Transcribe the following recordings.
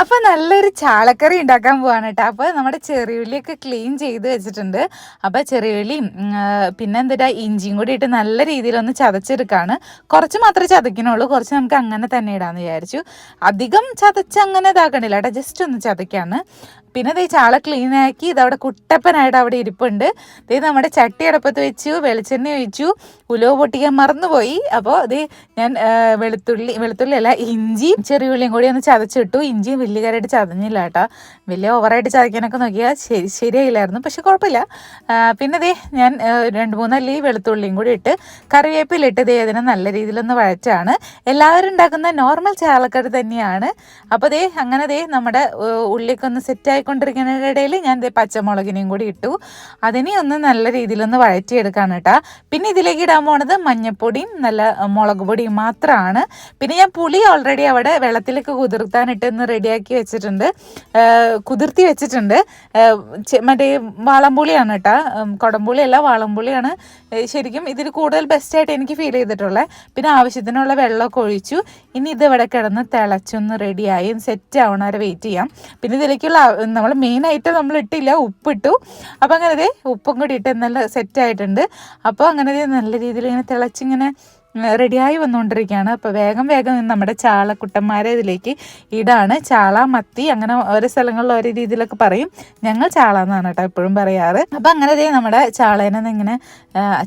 അപ്പൊ നല്ലൊരു ചാളക്കറി ഉണ്ടാക്കാൻ പോവാണ് കേട്ടോ. അപ്പൊ നമ്മുടെ ചെറിയുള്ളിയൊക്കെ ക്ലീൻ ചെയ്ത് വെച്ചിട്ടുണ്ട്. അപ്പൊ ചെറിയുള്ളിയും പിന്നെ എന്താ ഇഞ്ചിയും കൂടി ഇട്ട് നല്ല രീതിയിൽ ഒന്ന് ചതച്ചെടുക്കാണ്. കുറച്ച് മാത്രമേ ചതക്കണുള്ളൂ കുറച്ച് നമുക്ക് അങ്ങനെ തന്നെ ഇടാന്ന് വിചാരിച്ചു. അധികം ചതച്ച് അങ്ങനെ ഇതാക്കണില്ല കേട്ടോ. ജസ്റ്റ് ഒന്ന് ചതക്കാണ് പിന്നെ ദേ ചാള ക്ലീൻ ആക്കി ഇതവിടെ കുട്ടപ്പനായിട്ട് അവിടെ ഇരിപ്പുണ്ട്. ദേ നമ്മുടെ ചട്ടി അടപ്പത്ത് വെച്ചു വെളിച്ചെണ്ണ ഒഴിച്ചു ഉലുവ പൊട്ടിക്കാൻ മറന്നുപോയി. അപ്പോൾ ദേ ഞാൻ വെളുത്തുള്ളി വെളുത്തുള്ളി അല്ല ഇഞ്ചിയും ചെറിയ ഉള്ളിയും കൂടി ഒന്ന് ചതച്ചിട്ടു. ഇഞ്ചിയും വലിയ കാര്യമായിട്ട് ചതഞ്ഞില്ല കേട്ടോ. വലിയ ഓവറായിട്ട് ചതയ്ക്കാനൊക്കെ നോക്കിയാൽ ശരി ശരിയായില്ലായിരുന്നു പക്ഷെ കുഴപ്പമില്ല. പിന്നെ ദേ ഞാൻ രണ്ട് മൂന്നല്ലി വെളുത്തുള്ളിയും കൂടി ഇട്ട് കറിവേപ്പിലിട്ട് ദേ അതിനെ നല്ല രീതിയിലൊന്ന് വഴച്ചാണ്. എല്ലാവരും ഉണ്ടാക്കുന്ന നോർമൽ ചാളക്കറി തന്നെയാണ്. അപ്പോൾ ദേ അങ്ങനെ ദേ നമ്മുടെ ഉള്ളിക്കൊന്ന് ഉള്ളിയൊക്കെ ഒന്ന് ഇടയിൽ ഞാൻ പച്ചമുളകിനെയും കൂടി ഇട്ടു. അതിനെ ഒന്ന് നല്ല രീതിയിലൊന്ന് വഴറ്റിയെടുക്കാണ് കേട്ടോ. പിന്നെ ഇതിലേക്ക് ഇടാൻ പോണത് മഞ്ഞപ്പൊടിയും നല്ല മുളക് പൊടിയും മാത്രമാണ് പിന്നെ ഞാൻ പുളി ഓൾറെഡി അവിടെ വെള്ളത്തിലേക്ക് കുതിർത്താനിട്ട് ഒന്ന് റെഡിയാക്കി വെച്ചിട്ടുണ്ട്. കുതിർത്തി വെച്ചിട്ടുണ്ട്. മറ്റേ വാളംപുളിയാണ് കേട്ടോ. കുടംപുളിയല്ല വാളംപുളിയാണ് ശരിക്കും ഇതിൽ കൂടുതൽ ബെസ്റ്റായിട്ട് എനിക്ക് ഫീൽ ചെയ്തിട്ടുള്ളത് പിന്നെ ആവശ്യത്തിനുള്ള വെള്ളമൊക്കെ ഒഴിച്ചു. ഇനി ഇത് ഇവിടെ കിടന്ന് തിളച്ചൊന്ന് റെഡിയായി സെറ്റ് ആവണ വരെ വെയിറ്റ് ചെയ്യാം. പിന്നെ ഇതിലേക്കുള്ള നമ്മൾ മെയിനായിട്ട് നമ്മൾ ഇട്ടില്ല ഉപ്പിട്ടു. അപ്പോൾ അങ്ങനെ ഉപ്പും കൂടി ഇട്ട് നല്ല സെറ്റ് ആയിട്ടുണ്ട്. അപ്പോൾ അങ്ങനെ നല്ല രീതിയിൽ ഇങ്ങനെ തിളച്ചിങ്ങനെ റെഡിയായി വന്നുകൊണ്ടിരിക്കുകയാണ്. അപ്പോൾ വേഗം വേഗം നമ്മുടെ ചാളക്കുട്ടന്മാരെ ഇതിലേക്ക് ഇടാണ്. ചാള മത്തി അങ്ങനെ ഓരോ സ്ഥലങ്ങളിൽ ഓരോ രീതിയിലൊക്കെ പറയും. ഞങ്ങൾ ചാള എന്നാണ് കേട്ടോ എപ്പോഴും പറയാറ്. അപ്പോൾ അങ്ങനെ ദേ നമ്മുടെ ചാളേനെ ഇങ്ങനെ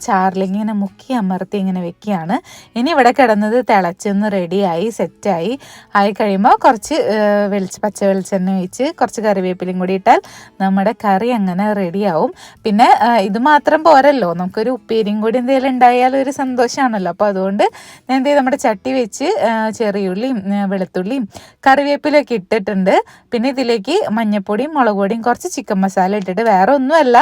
ചാറിലിങ്ങനെ ഇങ്ങനെ മുക്കി അമർത്തി ഇങ്ങനെ വെക്കുകയാണ്. ഇനി ഇവിടെ കിടന്നത് തിളച്ചൊന്ന് റെഡിയായി സെറ്റായി ആയി. കഴിയുമ്പോൾ കുറച്ച് വെളിച്ച പച്ച വെളിച്ചെണ്ണ ഒഴിച്ച് കുറച്ച് കറിവേപ്പിലും കൂടി ഇട്ടാൽ നമ്മുടെ കറി അങ്ങനെ റെഡിയാവും പിന്നെ ഇത് മാത്രം പോരല്ലോ. നമുക്കൊരു ഉപ്പേരിയും കൂടി എന്തെങ്കിലും ഉണ്ടായാൽ ഒരു സന്തോഷമാണല്ലോ അപ്പോൾ അതുകൊണ്ട് ഞാൻ എന്ത് നമ്മുടെ ചട്ടി വെച്ച് ചെറിയ ചെറിയുള്ളിയും വെളുത്തുള്ളിയും കറിവേപ്പിലൊക്കെ ഇട്ടിട്ടുണ്ട്. പിന്നെ ഇതിലേക്ക് മഞ്ഞപ്പൊടിയും മുളക് പൊടിയും കുറച്ച് ചിക്കൻ മസാല ഇട്ടിട്ട് വേറെ ഒന്നുമല്ല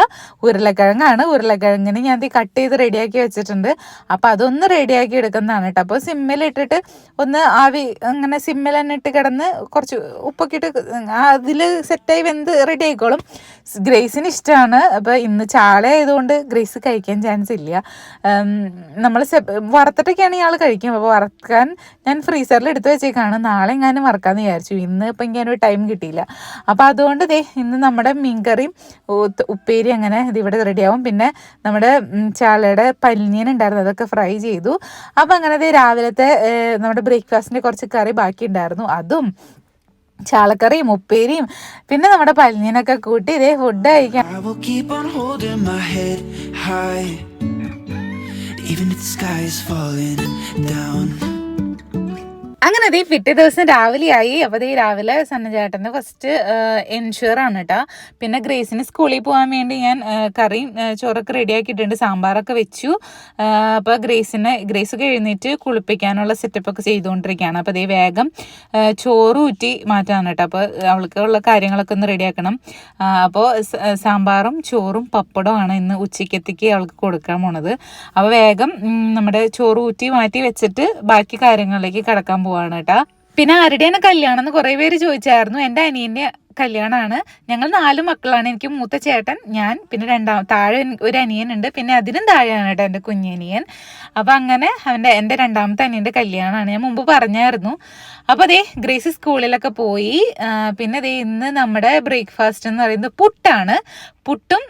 ഉരുളക്കിഴങ്ങാണ്. ഉരുളക്കിഴങ്ങിന് ഞാൻ ഇത് കട്ട് ചെയ്ത് റെഡിയാക്കി വെച്ചിട്ടുണ്ട്. അപ്പോൾ അതൊന്ന് റെഡിയാക്കി എടുക്കുന്നതാണ് കേട്ടോ. അപ്പോൾ സിമ്മിലിട്ടിട്ട് ഒന്ന് ആവി അങ്ങനെ സിമ്മിൽ തന്നെ ഇട്ട് കിടന്ന് കുറച്ച് ഉപ്പൊക്കെ ഇട്ട് അതിൽ സെറ്റായി വെന്ത് റെഡി ആയിക്കോളും. ഗ്രേസിന് ഇഷ്ടമാണ്. അപ്പോൾ ഇന്ന് ചാള ആയതുകൊണ്ട് ഗ്രേസ് കഴിക്കാൻ ചാൻസ് ഇല്ല. നമ്മൾ വറുത്തിട്ടൊക്കെയാണ് ഇയാൾ കഴിക്കും. അപ്പോൾ വറക്കാൻ ഞാൻ ഫ്രീസറിൽ എടുത്ത് വെച്ചേക്കാണ്. നാളെ എങ്ങാനും വറക്കാമെന്ന് വിചാരിച്ചു. ഇന്ന് ഇപ്പം എനിക്കൊരു ടൈം കിട്ടിയില്ല. അപ്പോൾ അതുകൊണ്ട് ദേ ഇന്ന് നമ്മുടെ മീൻകറിയും ഉപ്പേരി അങ്ങനെ ഇതിവിടെ റെഡിയാവും പിന്നെ നമ്മുടെ ചാളയുടെ പല്ലിയൻ ഉണ്ടായിരുന്നു. അതൊക്കെ ഫ്രൈ ചെയ്തു. അപ്പോൾ അങ്ങനെ ദേ രാവിലത്തെ നമ്മുടെ ബ്രേക്ക്ഫാസ്റ്റിന്റെ കുറച്ച് കറി ബാക്കി ഉണ്ടായിരുന്നു. അതും ചാളക്കറിയും ഉപ്പേരിയും. പിന്നെ നമ്മുടെ പല്ലിനൊക്കെ കൂട്ടി ഇതേ ഫുഡ് കഴിക്കാൻ. Even if the sky is falling down. അങ്ങനെ അതേ പിറ്റേ ദിവസം രാവിലെയായി. അപ്പോൾ ദേ രാവിലെ സന്നചേട്ടന് ഫസ്റ്റ് എൻഷുർ ആണ് കേട്ടോ പിന്നെ ഗ്രേസിന് സ്കൂളിൽ പോകാൻ വേണ്ടി ഞാൻ കറിയും ചോറൊക്കെ റെഡിയാക്കിയിട്ടുണ്ട് സാമ്പാറൊക്കെ വെച്ചു. അപ്പോൾ ഗ്രേസിനെ ഗ്രേസ് എഴുന്നേറ്റ് കുളിപ്പിക്കാനുള്ള സെറ്റപ്പൊക്കെ ചെയ്തുകൊണ്ടിരിക്കുകയാണ്. അപ്പോൾ അതേ വേഗം ചോറ് ഊറ്റി മാറ്റാണ് കേട്ടോ അപ്പോൾ അവൾക്ക് ഉള്ള കാര്യങ്ങളൊക്കെ ഒന്ന് റെഡിയാക്കണം അപ്പോൾ സാമ്പാറും ചോറും പപ്പടവും ആണ് ഇന്ന് ഉച്ചയ്ക്കത്തേക്ക് അവൾക്ക് കൊടുക്കാൻ പോണത്. അപ്പോൾ വേഗം നമ്മുടെ ചോറ് ഊറ്റി മാറ്റി വെച്ചിട്ട് ബാക്കി കാര്യങ്ങളിലേക്ക് കടക്കാൻ പോവാണ് കേട്ടോ. പിന്നെ ആരുടെയാണ് കല്യാണം എന്ന് കുറേ പേര് ചോദിച്ചായിരുന്നു. എന്റെ അനിയന്റെ കല്യാണമാണ് ഞങ്ങൾ നാല് മക്കളാണ്. എനിക്ക് മൂത്ത ചേട്ടൻ ഞാൻ പിന്നെ രണ്ടാം താഴെ ഒരു അനിയനുണ്ട്. പിന്നെ അതിനും താഴെയാണ് കേട്ടോ എന്റെ കുഞ്ഞനിയൻ. അപ്പോൾ അങ്ങനെ അവന്റെ എന്റെ രണ്ടാമത്തെ അനിയന്റെ കല്യാണമാണ് ഞാൻ മുമ്പ് പറഞ്ഞായിരുന്നു. അപ്പോൾ അതേ ഗ്രേസ് സ്കൂളിലൊക്കെ പോയി. പിന്നെ അതേ ഇന്ന് നമ്മുടെ ബ്രേക്ക്ഫാസ്റ്റ് എന്ന് പറയുന്നത് പുട്ടാണ്. പുട്ടും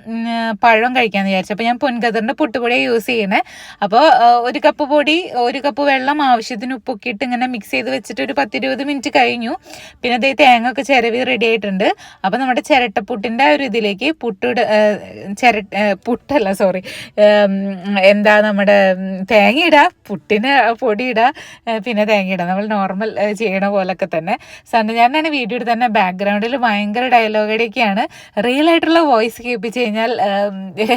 പഴവും കഴിക്കാമെന്ന് വിചാരിച്ചു. അപ്പോൾ ഞാൻ പൊൻകതിറിന്റെ പുട്ടുപൊടിയാണ് യൂസ് ചെയ്യണേ. അപ്പോൾ ഒരു കപ്പ് പൊടി ഒരു കപ്പ് വെള്ളം ആവശ്യത്തിന് ഉപ്പൊക്കെ ഇട്ട് ഇങ്ങനെ മിക്സ് ചെയ്ത് വെച്ചിട്ട് ഒരു പത്തിരുപത് മിനിറ്റ് കഴിഞ്ഞു. പിന്നെ അതേ തേങ്ങ ഒക്കെ ചിരവി റെഡി ആയിട്ടുണ്ട്. അപ്പോൾ നമ്മുടെ ചിരട്ടപ്പുട്ടിന്റെ ഒരു ഇതിലേക്ക് പുട്ടിട ചിര പുട്ടല്ല സോറി എന്താ നമ്മുടെ തേങ്ങ ഇടുക പുട്ടിന് പൊടി ഇടുക പിന്നെ തേങ്ങ ഇടുക നമ്മൾ നോർമൽ ചെയ്യണ പോലൊക്കെ തന്നെ. സണ്ണുചാരനാണ് വീഡിയോയിൽ തന്നെ ബാക്ക്ഗ്രൗണ്ടിൽ ഭയങ്കര ഡയലോഗടിയൊക്കെയാണ് റിയൽ ആയിട്ടുള്ള വോയിസ് കേൾപ്പിച്ച് കഴിഞ്ഞാൽ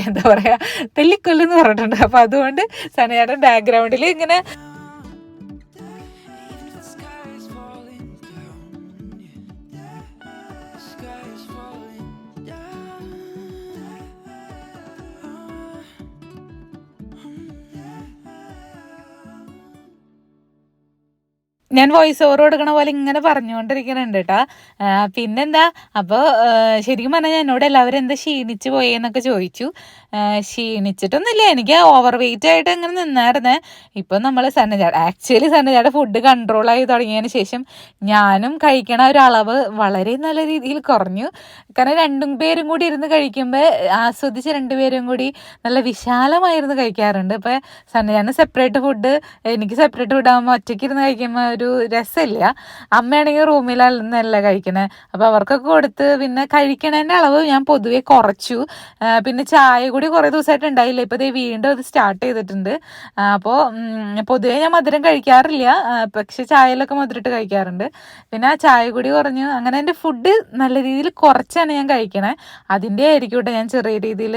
എന്താ പറയുക തെല്ലിക്കൊല്ലെന്ന് പറഞ്ഞിട്ടുണ്ട്. അപ്പോൾ അതുകൊണ്ട് സണ്ണുചാരൻ ബാക്ക്ഗ്രൗണ്ടിൽ ഇങ്ങനെ ഞാൻ വോയിസ് ഓവർ കൊടുക്കണ പോലെ ഇങ്ങനെ പറഞ്ഞുകൊണ്ടിരിക്കുന്നുണ്ട് കേട്ടോ പിന്നെന്താ? അപ്പോൾ ശരിക്കും പറഞ്ഞാൽ എന്നോട് എല്ലാവരും എന്താ ക്ഷീണിച്ച് പോയെന്നൊക്കെ ചോദിച്ചു. ക്ഷീണിച്ചിട്ടൊന്നുമില്ല. എനിക്ക് ഓവർ വെയിറ്റ് ആയിട്ട് ഇങ്ങനെ നിന്നായിരുന്നേ. ഇപ്പം നമ്മൾ സന്നജാട ആക്ച്വലി സന്നജാട ഫുഡ് കൺട്രോൾ ആയി തുടങ്ങിയതിന് ശേഷം ഞാനും കഴിക്കണ ഒരു അളവ് വളരെ നല്ല രീതിയിൽ കുറഞ്ഞു. കാരണം രണ്ടും പേരും കൂടി ഇരുന്ന് കഴിക്കുമ്പോൾ ആസ്വദിച്ച് രണ്ടുപേരും കൂടി നല്ല വിശാലമായിരുന്നു കഴിക്കാറുണ്ട്. ഇപ്പോൾ സന്നജാണ് സെപ്പറേറ്റ് ഫുഡ് എനിക്ക് സെപ്പറേറ്റ് ഫുഡ് ആകുമ്പോൾ ഒറ്റയ്ക്ക് ഇരുന്ന് കഴിക്കുമ്പോൾ ഒരു രസമില്ല. അമ്മയാണെങ്കിൽ റൂമിലല്ല കഴിക്കണേ. അപ്പോൾ അവർക്കൊക്കെ കൊടുത്ത് പിന്നെ കഴിക്കണതിന്റെ അളവ് ഞാൻ പൊതുവേ കുറച്ചു. പിന്നെ ചായ കൂടി കുറേ ദിവസമായിട്ട് ഉണ്ടായില്ല. ഇപ്പോൾ ദേ വീണ്ടും അത് സ്റ്റാർട്ട് ചെയ്തിട്ടുണ്ട്. അപ്പോൾ പൊതുവേ ഞാൻ മധുരം കഴിക്കാറില്ല. പക്ഷേ ചായയിലൊക്കെ മധുരമിട്ട് കഴിക്കാറുണ്ട്. പിന്നെ ആ ചായ കൂടി കുറഞ്ഞു. അങ്ങനെ എന്റെ ഫുഡ് നല്ല രീതിയിൽ കുറച്ചാണ് ഞാൻ കഴിക്കണേ. അതിന്റെ ആയിരിക്കും ഞാൻ ചെറിയ രീതിയിൽ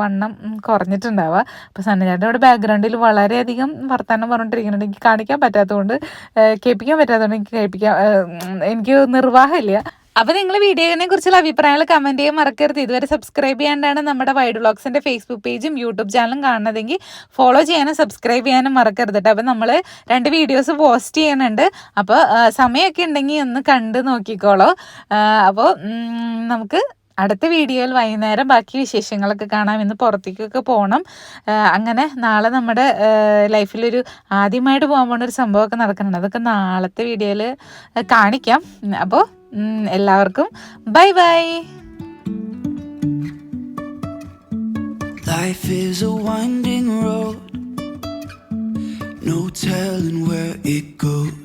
വണ്ണം കുറഞ്ഞിട്ടുണ്ടാവുക. അപ്പോൾ സന്നചാട്ടൻ ഇവിടെ ബാക്ക്ഗ്രൗണ്ടിൽ വളരെയധികം വർത്തമാനം പറഞ്ഞിട്ടിരിക്കുന്നുണ്ട് എനിക്ക് കാണിക്കാൻ പറ്റാത്തതുകൊണ്ട് കേൾപ്പിക്കാൻ പറ്റാത്തതുകൊണ്ട് എനിക്ക് ഉം, എനിക്ക് നിർവാഹമില്ല. അപ്പൊ നിങ്ങൾ വീഡിയോനെ കുറിച്ചുള്ള അഭിപ്രായങ്ങൾ കമന്റ് ചെയ്യാൻ മറക്കരുത്. ഇതുവരെ സബ്സ്ക്രൈബ് ചെയ്യാണ്ടാണ് നമ്മുടെ വൈഡ് വ്ളോഗ്സിന്റെ ഫേസ്ബുക്ക് പേജും യൂട്യൂബ് ചാനലും കാണുന്നതെങ്കിൽ ഫോളോ ചെയ്യാനും സബ്സ്ക്രൈബ് ചെയ്യാനും മറക്കരുത് കേട്ടോ അപ്പൊ നമ്മൾ രണ്ട് വീഡിയോസ് പോസ്റ്റ് ചെയ്യുന്നുണ്ട്. അപ്പോൾ സമയമൊക്കെ ഉണ്ടെങ്കിൽ ഒന്ന് കണ്ട് നോക്കിക്കോളൂ. അപ്പോൾ നമുക്ക് അടുത്ത വീഡിയോയിൽ വൈകുന്നേരം ബാക്കി വിശേഷങ്ങളൊക്കെ കാണാം. ഇന്ന് പുറത്തേക്കൊക്കെ പോകണം അങ്ങനെ നാളെ നമ്മുടെ ലൈഫിലൊരു ആദ്യമായിട്ട് പോകാൻ പോകുന്ന ഒരു സംഭവമൊക്കെ നടക്കുന്നുണ്ട്. അതൊക്കെ നാളത്തെ വീഡിയോയിൽ കാണിക്കാം. അപ്പോൾ എല്ലാവർക്കും bye bye. Life is a winding road, no telling where it goes.